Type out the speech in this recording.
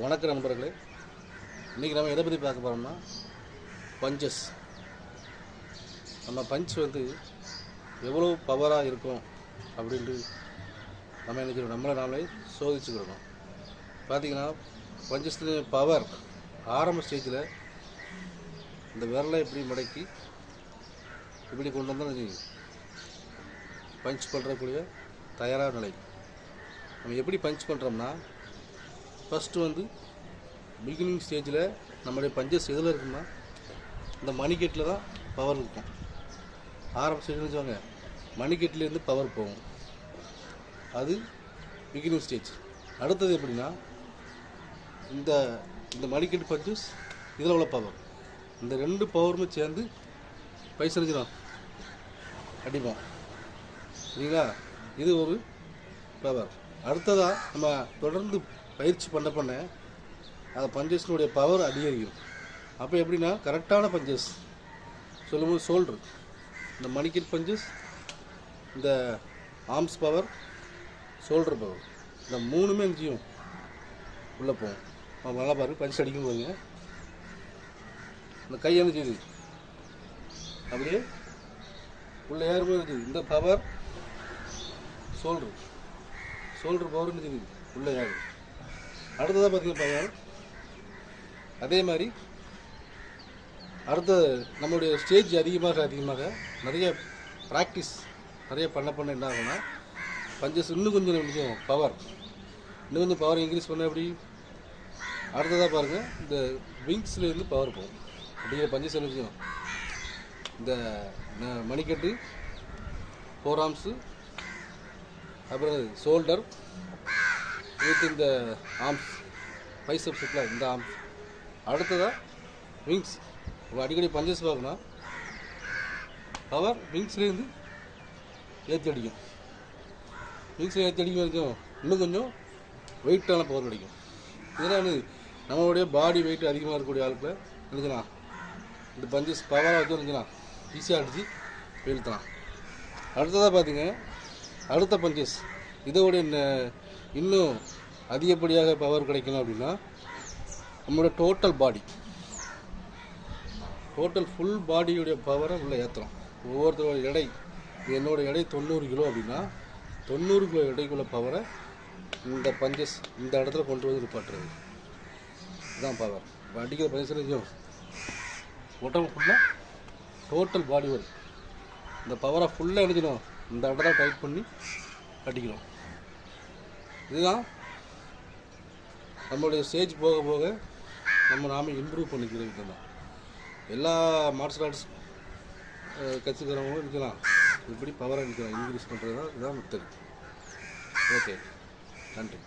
வணக்கம் நண்பர்களே. இன்றைக்கி நம்ம எதை பற்றி பார்க்க போகிறோம்னா பஞ்சஸ் நம்ம பஞ்ச் வந்து எவ்வளோ பவராக இருக்கும் அப்படின்ட்டு நம்ம இன்றைக்கி நம்மளை நாமளே சோதிச்சுக்கிடணும் பார்த்திங்கன்னா பஞ்சஸ்ல பவர் ஆரம்ப ஸ்டேஜில் இந்த விரலை இப்படி மடக்கி இப்படி கொண்டு வந்தால் பஞ்ச் பண்ணுறக்கூடிய தயாராக நிலை. நம்ம எப்படி பஞ்ச் பண்ணுறோம்னா ஃபஸ்ட்டு வந்து பிகினிங் ஸ்டேஜில் நம்மளுடைய பஞ்சஸ் எதில் இருக்குன்னா இந்த மணிக்கெட்டில் தான் பவர் இருக்கும். ஆரம்ப ஸ்டேஜ்னு வச்சுவாங்க மணிக்கெட்லேருந்து பவர் போகும். அது பிகினிங் ஸ்டேஜ் அடுத்தது எப்படின்னா இந்த இந்த மணிக்கெட்டு பஞ்சஸ் இதில் உள்ள பவர் இந்த ரெண்டு பவருமே சேர்ந்து பைசா அடிப்போம். சரிங்களா? இது ஒரு பவர் அடுத்ததாக நம்ம தொடர்ந்து பயிற்சி பண்ண பண்ண அந்த பஞ்சஸினுடைய பவர் அதிகரிக்கும். அப்போ எப்படின்னா கரெக்டான பஞ்சஸ் சொல்லும்போது சோல்ட்ரு இந்த மணிக்கட் பஞ்சஸ் இந்த ஆர்ம்ஸ் பவர் சோல்ட்ரு பவர் இந்த மூணுமே என்ன உள்ளே போகும். நல்லா பாருங்க பஞ்சு அடிக்கும் போதுங்க இந்த கை என்ன செய்யுது? அப்படியே உள்ளே ஏறும்போது இருக்குது இந்த பவர் சோல்ட்ரு சோல்ட்ரு பவர் இருக்குது உள்ளே ஏறும் அடுத்ததாக பார்த்தீங்கன்னா பவர் அதே மாதிரி அடுத்த நம்மளுடைய ஸ்டேஜ் அதிகமாக அதிகமாக நிறைய ப்ராக்டிஸ் நிறைய பண்ண பண்ண என்ன ஆகும்னா பஞ்சஸ் இன்னும் கொஞ்சம் கொஞ்சம் பவர் இன்னும் கொஞ்சம் பவர் இன்க்ரீஸ் பண்ண எப்படி? அடுத்ததாக பாருங்கள் இந்த விங்ஸ்லேருந்து பவர் போகும். அப்படிங்கிற பஞ்சஸ் என்ன இந்த மணிக்கட்டு ஃபோர் ஆர்ம்ஸு அப்புறம் ஷோல்டர் வித் இந்த ஆர்ம்ஸ் பைசப்ஸ் இருக்குல்ல இந்த ஆர்ம்ஸ் அடுத்ததாக விங்ஸ் அடிக்கடி பஞ்சஸ் பார்க்கணும். பவர் விங்ஸ்லேருந்து ஏற்றி அடிக்கும். விங்ஸில் ஏற்றி அடிக்கும் வரைக்கும் இன்னும் கொஞ்சம் வெயிட்டான பவர் கிடைக்கும். இதெல்லாம் நம்மளுடைய பாடி வெயிட் அதிகமாக இருக்கக்கூடிய ஆளுக்குள்ள நினைக்கலாம் இந்த பஞ்சஸ் பவராக வச்சு நினைக்கலாம் ஈஸியாக அடித்து வீழ்த்தலாம். அடுத்ததாக பார்த்தீங்க அடுத்த பஞ்சஸ் இதோடைய இன்னும் அதிகப்படியாக பவர் கிடைக்கணும் அப்படின்னா நம்மளோட டோட்டல் பாடி டோட்டல் ஃபுல் பாடியுடைய பவரை உள்ளே ஏற்றுறோம் ஒவ்வொருத்தரோட எடை என்னோடய என்னோட எடை தொண்ணூறு கிலோ அப்படின்னா தொண்ணூறு கிலோ எடைக்குள்ள பவரை இந்த பஞ்சஸ் இந்த இடத்துல கொண்டு வந்து நிப்பாட்டுறது. இதுதான் பவர் இப்போ அடிக்கிற பஞ்சஸ்லையும் உடம்பு ஃபுல்லாக டோட்டல் பாடி வரும். இந்த பவரை ஃபுல்லாக எடுக்கணும் இந்த இடத்துல டைட் பண்ணி அடிக்கணும். இதுதான் நம்மளுடைய ஸ்டேஜ் போக போக நம்ம நாம இம்ப்ரூவ் பண்ணிக்கிற விதம் தான் எல்லா மார்ஷல் ஆர்ட்ஸ் கற்றுக்கிறவங்களும் இருக்கலாம். இப்படி பவரை இன்க்ரீஸ் பண்ணுறது தான் இதுதான் மெத்தட் ஓகே நன்றி.